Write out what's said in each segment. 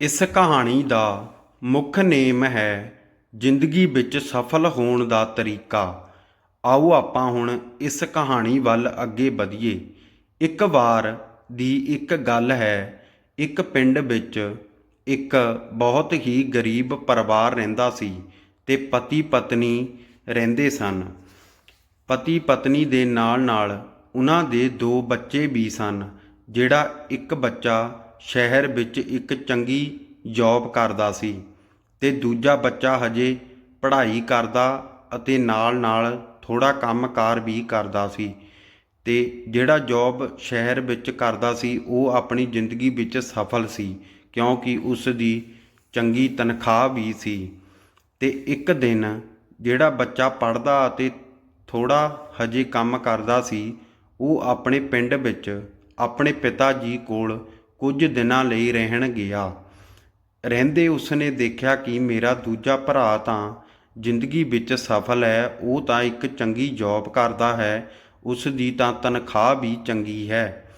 ਇਸ ਕਹਾਣੀ ਦਾ ਮੁੱਖ ਨੇਮ ਹੈ ਜ਼ਿੰਦਗੀ ਵਿੱਚ ਸਫਲ ਹੋਣ ਦਾ ਤਰੀਕਾ। ਆਓ ਆਪਾਂ ਹੁਣ ਇਸ ਕਹਾਣੀ ਵੱਲ ਅੱਗੇ ਵਧੀਏ। ਇੱਕ ਵਾਰ ਦੀ ਇੱਕ ਗੱਲ ਹੈ, ਇੱਕ ਪਿੰਡ ਵਿੱਚ ਇੱਕ ਬਹੁਤ ਹੀ ਗਰੀਬ ਪਰਿਵਾਰ ਰਹਿੰਦਾ ਸੀ ਤੇ ਪਤੀ ਪਤਨੀ ਰਹਿੰਦੇ ਸਨ। ਪਤੀ ਪਤਨੀ ਦੇ ਨਾਲ ਨਾਲ ਉਹਨਾਂ ਦੇ ਦੋ ਬੱਚੇ ਵੀ ਸਨ, ਜਿਹੜਾ ਇੱਕ ਬੱਚਾ ਸ਼ਹਿਰ ਵਿੱਚ ਇੱਕ ਚੰਗੀ ਜੌਬ ਕਰਦਾ ਸੀ ਤੇ ਦੂਜਾ ਬੱਚਾ ਹਜੇ ਪੜ੍ਹਾਈ ਕਰਦਾ ਅਤੇ ਨਾਲ ਨਾਲ ਥੋੜਾ ਕੰਮਕਾਰ ਵੀ ਕਰਦਾ ਸੀ ਤੇ ਜਿਹੜਾ ਜੌਬ ਸ਼ਹਿਰ ਵਿੱਚ ਕਰਦਾ ਸੀ, ਉਹ ਆਪਣੀ ਜ਼ਿੰਦਗੀ ਵਿੱਚ ਸਫਲ ਸੀ ਕਿਉਂਕਿ ਉਸ ਦੀ ਚੰਗੀ ਤਨਖਾਹ ਵੀ ਸੀ। ਤੇ ਇੱਕ ਦਿਨ ਜਿਹੜਾ ਬੱਚਾ ਪੜਦਾ ਅਤੇ ਥੋੜਾ ਹਜੇ ਕੰਮ ਕਰਦਾ ਸੀ, ਉਹ ਆਪਣੇ ਪਿੰਡ ਵਿੱਚ ਆਪਣੇ ਪਿਤਾ ਜੀ ਕੋਲ ਕੁਝ ਦਿਨਾਂ ਲਈ ਰਹਿਣ ਗਿਆ। ਰਹਿੰਦੇ ਉਸਨੇ ਦੇਖਿਆ ਕਿ ਮੇਰਾ ਦੂਜਾ ਭਰਾ ਤਾਂ ਜ਼ਿੰਦਗੀ ਵਿੱਚ ਸਫਲ ਹੈ, ਉਹ ਤਾਂ ਇੱਕ ਚੰਗੀ ਜੌਬ ਕਰਦਾ ਹੈ ਉਸ ਦੀ ਤਾਂ ਤਨਖਾਹ ਵੀ ਚੰਗੀ ਹੈ।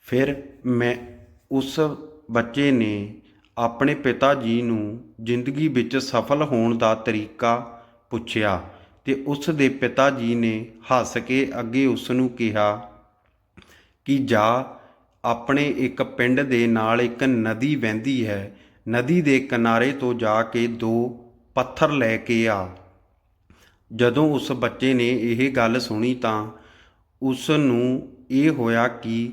ਫਿਰ ਮੈਂ ਉਸ ਬੱਚੇ ਨੇ ਆਪਣੇ ਪਿਤਾ ਜੀ ਨੂੰ ਜ਼ਿੰਦਗੀ ਵਿੱਚ ਸਫਲ ਹੋਣ ਦਾ ਤਰੀਕਾ ਪੁੱਛਿਆ ਤੇ ਉਸ ਦੇ ਪਿਤਾ ਜੀ ਨੇ ਹੱਸ ਕੇ ਅੱਗੇ ਉਸ ਨੂੰ ਕਿਹਾ ਕਿ ਜਾ ਆਪਣੇ ਇੱਕ ਪਿੰਡ ਦੇ ਨਾਲ ਇੱਕ ਨਦੀ ਵਹਿੰਦੀ ਹੈ। ਨਦੀ ਦੇ ਕਿਨਾਰੇ ਤੋਂ ਜਾ ਕੇ ਦੋ ਪੱਥਰ ਲੈ ਕੇ ਆ। ਜਦੋਂ ਉਸ ਬੱਚੇ ਨੇ ਇਹ ਗੱਲ ਸੁਣੀ ਤਾਂ ਉਸ ਨੂੰ ਇਹ ਹੋਇਆ ਕਿ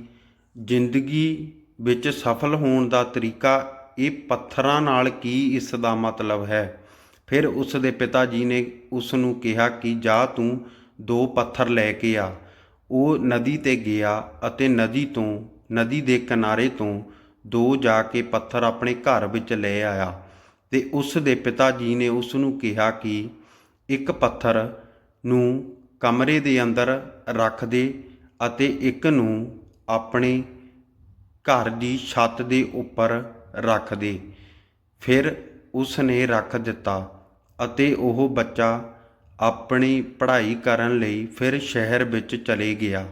ਜ਼ਿੰਦਗੀ ਵਿੱਚ ਸਫਲ ਹੋਣ ਦਾ ਤਰੀਕਾ ਇਹ ਪੱਥਰਾਂ ਨਾਲ ਕੀ ਇਸ ਦਾ ਮਤਲਬ ਹੈ। ਫਿਰ ਉਸ ਦੇ ਪਿਤਾ ਜੀ ਨੇ ਉਸ ਨੂੰ ਕਿਹਾ ਕਿ ਜਾ ਤੂੰ ਦੋ ਪੱਥਰ ਲੈ ਕੇ ਆ। ਉਹ ਨਦੀ ਤੇ ਗਿਆ ਅਤੇ ਨਦੀ ਤੋਂ ਨਦੀ ਦੇ ਕਿਨਾਰੇ ਤੋਂ ਦੋ ਜਾ ਕੇ ਪੱਥਰ ਆਪਣੇ ਘਰ ਵਿੱਚ ਲੈ ਆਇਆ ਤੇ ਉਸ ਦੇ ਪਿਤਾ ਜੀ ਨੇ ਉਸ ਨੂੰ ਕਿਹਾ ਕਿ ਇੱਕ ਪੱਥਰ ਨੂੰ ਕਮਰੇ ਦੇ ਅੰਦਰ ਰੱਖ ਦੇ ਅਤੇ ਇੱਕ ਨੂੰ ਆਪਣੇ ਘਰ ਦੀ ਛੱਤ ਦੇ ਉੱਪਰ ਰੱਖ ਦੇ। ਫਿਰ ਉਸ ਨੇ ਰੱਖ ਦਿੱਤਾ ਅਤੇ ਉਹ ਬੱਚਾ ਆਪਣੀ ਪੜ੍ਹਾਈ ਕਰਨ ਲਈ ਫਿਰ ਸ਼ਹਿਰ ਵਿੱਚ ਚਲੇ ਗਿਆ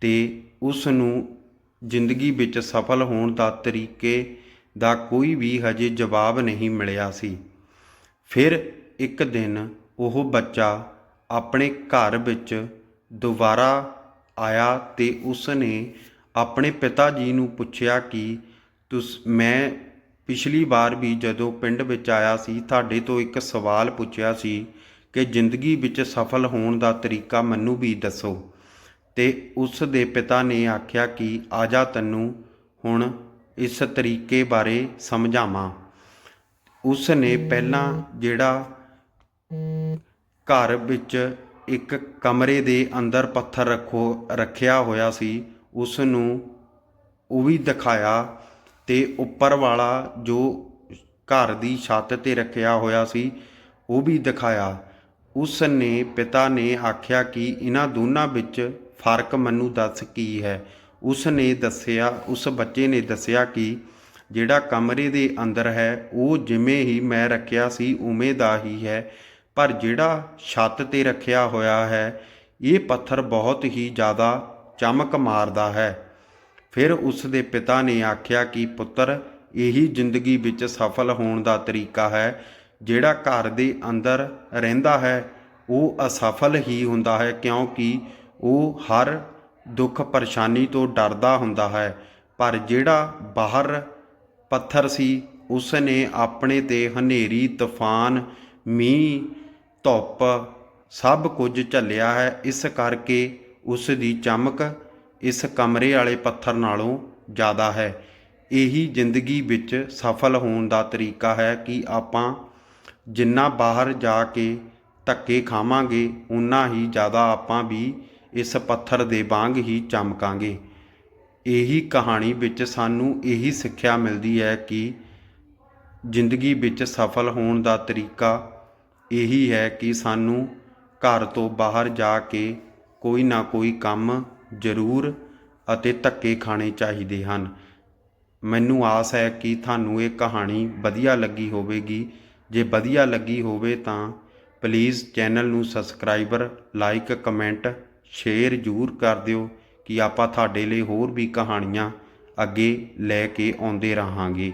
ਤੇ ਉਸ ਨੂੰ ਜ਼ਿੰਦਗੀ ਵਿੱਚ ਸਫਲ ਹੋਣ ਦਾ ਤਰੀਕੇ ਦਾ ਕੋਈ ਵੀ ਹਜੇ ਜਵਾਬ ਨਹੀਂ ਮਿਲਿਆ ਸੀ। ਫਿਰ ਇੱਕ ਦਿਨ ਉਹ ਬੱਚਾ ਆਪਣੇ ਘਰ ਵਿੱਚ ਦੁਬਾਰਾ ਆਇਆ ਤੇ ਉਸ ਨੇ ਆਪਣੇ ਪਿਤਾ ਜੀ ਨੂੰ ਪੁੱਛਿਆ ਕਿ, ਤੁਸ, ਮੈਂ ਪਿਛਲੀ ਵਾਰ ਵੀ ਜਦੋਂ ਪਿੰਡ ਵਿੱਚ ਆਇਆ ਸੀ, ਤੁਹਾਡੇ ਤੋਂ ਇੱਕ ਸਵਾਲ ਪੁੱਛਿਆ ਸੀ ਕਿ ਜ਼ਿੰਦਗੀ ਵਿੱਚ ਸਫਲ ਹੋਣ ਦਾ ਤਰੀਕਾ ਮੈਨੂੰ ਵੀ ਦੱਸੋ। ਤੇ ਉਸ ਦੇ ਪਿਤਾ ਨੇ ਆਖਿਆ ਕਿ ਆਜਾ ਤੈਨੂੰ ਹੁਣ ਇਸ ਤਰੀਕੇ ਬਾਰੇ ਸਮਝਾਵਾਂ। ਉਸ ਨੇ ਪਹਿਲਾਂ ਜਿਹੜਾ ਘਰ ਵਿੱਚ ਇੱਕ ਕਮਰੇ ਦੇ ਅੰਦਰ ਪੱਥਰ ਰੱਖੋ, ਰੱਖਿਆ ਹੋਇਆ ਸੀ ਉਸ ਨੂੰ ਉਹ ਵੀ ਦਿਖਾਇਆ ਤੇ ਉੱਪਰ ਵਾਲਾ ਜੋ ਘਰ ਦੀ ਛੱਤ ਤੇ ਰੱਖਿਆ ਹੋਇਆ ਸੀ, ਉਹ ਵੀ ਦਿਖਾਇਆ। ਉਸ ਨੇ ਪਿਤਾ ਨੇ ਆਖਿਆ ਕਿ ਇਹਨਾਂ ਦੋਨਾਂ ਵਿੱਚ ਫ਼ਰਕ ਮੈਨੂੰ ਦੱਸ ਕੀ ਹੈ। ਉਸ ਨੇ ਦੱਸਿਆ, ਉਸ ਬੱਚੇ ਨੇ ਦੱਸਿਆ ਕਿ ਜਿਹੜਾ ਕਮਰੇ ਦੇ ਅੰਦਰ ਹੈ, ਉਹ ਜਿਵੇਂ ਹੀ ਮੈਂ ਰੱਖਿਆ ਸੀ, ਉਵੇਂ ਦਾ ਹੀ ਹੈ। ਪਰ ਜਿਹੜਾ ਛੱਤ ਤੇ ਰੱਖਿਆ ਹੋਇਆ ਹੈ, ਇਹ ਪੱਥਰ ਬਹੁਤ ਹੀ ਜ਼ਿਆਦਾ ਚਮਕ ਮਾਰਦਾ ਹੈ। ਫਿਰ ਉਸ ਦੇ ਪਿਤਾ ਨੇ ਆਖਿਆ ਕਿ ਪੁੱਤਰ, ਇਹੀ ਜ਼ਿੰਦਗੀ ਵਿੱਚ ਸਫਲ ਹੋਣ ਦਾ ਤਰੀਕਾ ਹੈ। ਜਿਹੜਾ ਘਰ ਦੇ ਅੰਦਰ ਰਹਿੰਦਾ ਹੈ, ਉਹ ਅਸਫਲ ਹੀ ਹੁੰਦਾ ਹੈ ਕਿਉਂਕਿ ਉਹ ਹਰ ਦੁੱਖ ਪਰੇਸ਼ਾਨੀ ਤੋਂ ਡਰਦਾ ਹੁੰਦਾ ਹੈ। ਪਰ ਜਿਹੜਾ ਬਾਹਰ ਪੱਥਰ ਸੀ ਉਸ ਨੇ ਆਪਣੇ ਤੇ ਹਨੇਰੀ, ਤੂਫਾਨ, ਮੀਂਹ, ਧੁੱਪ ਸਭ ਕੁਝ ਝੱਲਿਆ ਹੈ। ਇਸ ਕਰਕੇ ਉਸ ਦੀ ਚਮਕ ਇਸ ਕਮਰੇ ਵਾਲੇ ਪੱਥਰ ਨਾਲੋਂ ਜ਼ਿਆਦਾ ਹੈ। ਇਹੀ ਜ਼ਿੰਦਗੀ ਵਿੱਚ ਸਫਲ ਹੋਣ ਦਾ ਤਰੀਕਾ ਹੈ ਕਿ ਆਪਾਂ ਜਿੰਨਾ ਬਾਹਰ ਜਾ ਕੇ ਧੱਕੇ ਖਾਵਾਂਗੇ ਉਨਾ ਹੀ ਜ਼ਿਆਦਾ ਆਪਾਂ ਵੀ ਇਸ ਪੱਥਰ ਦੇ ਵਾਂਗ ਹੀ ਚਮਕਾਂਗੇ। ਇਹੀ ਕਹਾਣੀ ਵਿੱਚ ਸਾਨੂੰ ਇਹੀ ਸਿੱਖਿਆ ਮਿਲਦੀ ਹੈ ਕਿ ਜ਼ਿੰਦਗੀ ਵਿੱਚ ਸਫਲ ਹੋਣ ਦਾ ਤਰੀਕਾ ਇਹੀ ਹੈ ਕਿ ਸਾਨੂੰ ਘਰ ਤੋਂ ਬਾਹਰ ਜਾ ਕੇ ਕੋਈ ਨਾ ਕੋਈ ਕੰਮ ਜ਼ਰੂਰ ਅਤੇ ਧੱਕੇ ਖਾਣੇ ਚਾਹੀਦੇ ਹਨ। ਮੈਨੂੰ ਆਸ ਹੈ ਕਿ ਤੁਹਾਨੂੰ ਇਹ ਕਹਾਣੀ ਵਧੀਆ ਲੱਗੀ ਹੋਵੇਗੀ। ਜੇ ਵਧੀਆ ਲੱਗੀ ਹੋਵੇ ਤਾਂ ਪਲੀਜ਼ ਚੈਨਲ ਨੂੰ ਸਬਸਕ੍ਰਾਈਬਰ ਲਾਈਕ ਕਮੈਂਟ ਸ਼ੇਅਰ ਜ਼ਰੂਰ ਕਰ ਦਿਓ ਕਿ ਆਪਾਂ ਤੁਹਾਡੇ ਲਈ ਹੋਰ ਵੀ ਕਹਾਣੀਆਂ ਅੱਗੇ ਲੈ ਕੇ ਆਉਂਦੇ ਰਹਾਂਗੇ।